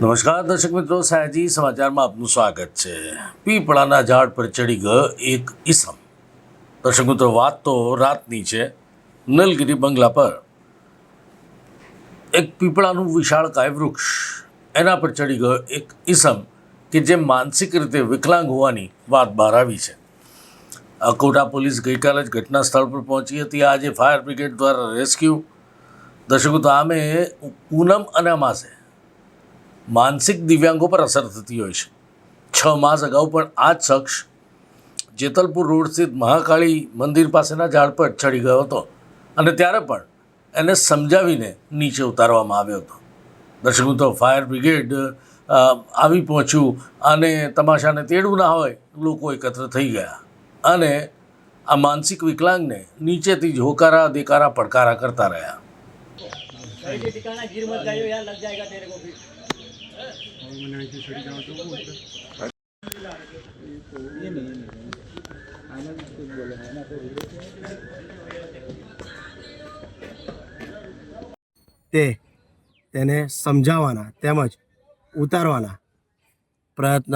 નમસ્કાર, દર્શક મિત્રો સયાજી સમાચારમાં આપનું સ્વાગત છે. પીપળાના ઝાડ પર ચડી ગયો એક ઈસમ. દર્શક મિત્રો, વાત તો રાતની છે. નલગીરી બંગલા પર એક પીપળાનું વિશાળકાય વૃક્ષ, એના પર ચડી ગયો એક ઈસમ કે જે માનસિક રીતે વિકલાંગ હોવાની વાત બહાર આવી છે. અકોટા પોલીસ ગઈકાલે જ ઘટના સ્થળ પર પહોંચી હતી. આજે ફાયર બ્રિગેડ દ્વારા રેસ્ક્યુ. દર્શકો તો આમે પૂનમ અને અમાસે માનસિક દિવ્યાંગો પર અસર થતી હોય છે. છ માસ અગાઉ પણ આ જ શખ્સ જેતલપુર રોડ સ્થિત મહાકાળી મંદિર પાસેના ઝાડ પર ચડી ગયો હતો અને ત્યારે પણ એને સમજાવીને નીચે ઉતારવામાં આવ્યો હતો. દર્શક મિત્રો, ફાયર બ્રિગેડ આવી પહોંચ્યું અને તમાશાને તેડવું ના હોય, લોકો એકત્ર થઈ ગયા અને આ માનસિક વિકલાંગને નીચેથી જ હોકારા, દેકારા, પડકારા કરતા રહ્યા. ऐसे ठिकाना गिर मत जाइयो यार लग जाएगा तेरे को भी તે તેને સમજાવવાના તેમજ ઉતારવાના પ્રયત્ન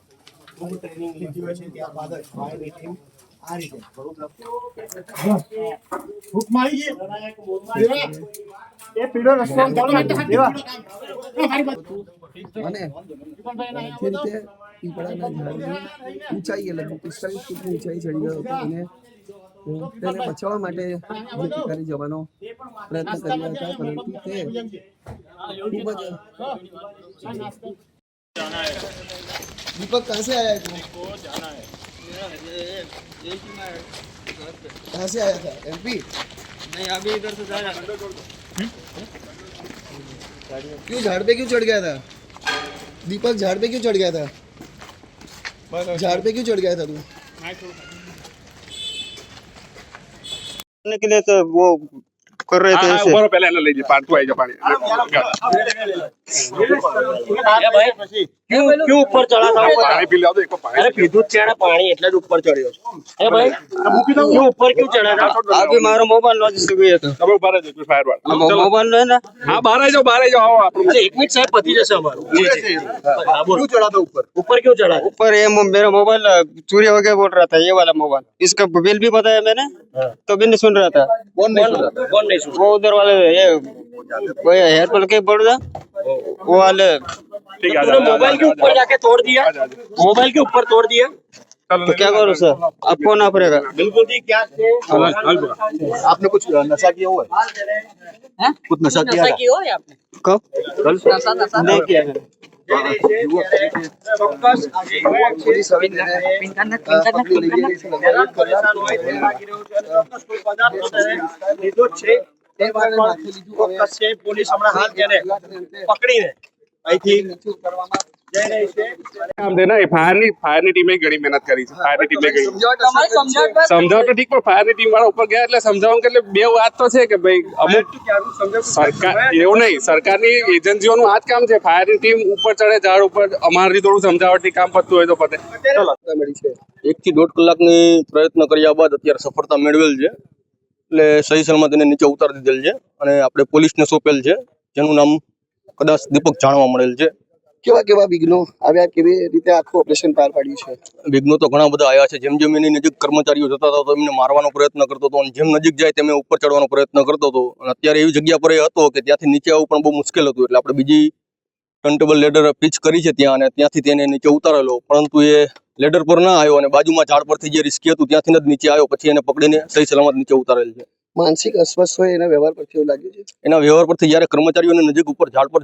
હું ટ્રેનિંગ લીધી હોય છે ત્યારબાદ જ ફાયરની ટીમ આ રીતે. ભૂખ મારી ગઈ. એ પીળો રસ્તો દેવા. અને જે રીતે ઊંચાઈ એટલે પિસ્તાલીસ ઊંચાઈ ચડી ગયો હતો તેને બચાવવા માટે જે જવાનો પ્રયત્ન કરી પરંતુ તે ખૂબ જ दीपक कहाँ से आया है तू? कहाँ से आया था? एम पी नहीं अभी इधर से जा रहा हम्म? क्यों झाड़ पे क्यों चढ़ गया था? दीपक झाड़ पे क्यों चढ़ गया था? झाड़ पे क्यों चढ़ गया था तू? के लिए तो वो कर रहे थे हाँ, हाँ, पहले ले लीजिए पानी। तू आई जा पानी આવી જાય પાણી क्यों क्यों ऊपर चढ़ा था ऊपर પાણી પી લેવા દો, એક વાર પાણી अरे पीधू चढ़ा पानी એટલે જ ઉપર ચડ્યો અરે ભાઈ क्यों ऊपर क्यों चढ़ा था अभी मारो मोबाइल लॉज से गया था તમે ઉભા રહેજો, કોઈ fire વાળા. ચલો. मोबाइल है ना હા બહાર આવી જાઓ બહાર આવી જાઓ આવો આપણું अरे एक मिनट साहब पति जैसे हमारा जी जी हाँ, बोलो। ચડા દો ઉપર ऊपर क्यों चढ़ा था ऊपर ये मो- मेरा मोबाइल चोरी हो गया बोल रहा था ये वाला मोबाइल इसका बिल भी बताया मैंने तो भी नहीं सुन रहा था कौन कौन नहीं सुन वो उधर वाले ये कोई हेयर पल के बोल रहा वो वाले ठीक है तूने मोबाइल के ऊपर जाके तोड़ दिया मोबाइल के ऊपर तोड़ दिया तो क्या करूँ सर अब फोन आ पड़ेगा बिल्कुल ठीक क्या आपने कुछ नशा किया हुआ है कुछ नशा किया नशा की हो या आपने कब नशा नशा नहीं किया मैंने ચોક્કસ છે. પોલીસ હમણાં હાલ પકડીને અહીંથી એ ફાયરની ફાયરની ટીમે ઘણી મહેનત કરી છે. ફાયરની ટીમે ઘણી. તમારી સમજાવટ બાદ સમજાવ તો ઠીક પણ ફાયરની ટીમ વાળા ઉપર ગયા એટલે સમજાવવાનું કે એટલે બે વાત તો છે કે ભાઈ અમુક સરકાર એવું નહીં સરકારની એજન્સીઓનું આ જ કામ છે. ફાયરની ટીમ ઉપર ચડે ઝાડ ઉપર અમારી થોડું સમજાવટથી કામ પતતું હોય તો પતે. સફળતા મળી છે એક થી દોઢ કલાકની પ્રયત્ન કર્યા બાદ અત્યારે સફળતા મેળવેલ છે. એટલે સહી સલામત એને નીચે ઉતારી દીધેલ છે અને આપણે પોલીસને સોંપેલ છે જેનું નામ કદાચ દીપક જાણવા મળેલ છે. કેવા કેવા વિઘ્નો આવ્યા કેવી રીતે આખું ઓપરેશન પાર પાડ્યું છે? વિઘ્નો તો ઘણા બધા આવ્યા છે. જેમ જેમ એની નજીક કર્મચારીઓ જતા હતા તો એમને મારવાનો પ્રયત્ન કરતો હતો અને જેમ નજીક જાય તેમ ઉપર ચડવાનો પ્રયત્ન કરતો હતો. અને અત્યારે એવી જગ્યા પર એ હતો કે ત્યાંથી નીચે આવવું પણ બહુ મુશ્કેલ હતું. એટલે આપણે બીજી ટર્નટેબલ લેડર પીચ કરી છે ત્યાં અને ત્યાંથી તેને નીચે ઉતારેલો. પરંતુ એ લેડર પર ના આવ્યો અને બાજુમાં ઝાડ પરથી જે રિસ્કી હતું ત્યાંથી જ નીચે આવ્યો. પછી એને પકડીને સહી સલામત નીચે ઉતારેલ છે. માનસિક અસ્વસ્થ હોય એના વ્યવહાર પરથી એવું લાગ્યું છે? એના વ્યવહાર પરથી જ્યારે કર્મચારીઓને નજીક ઉપર ઝાડ પર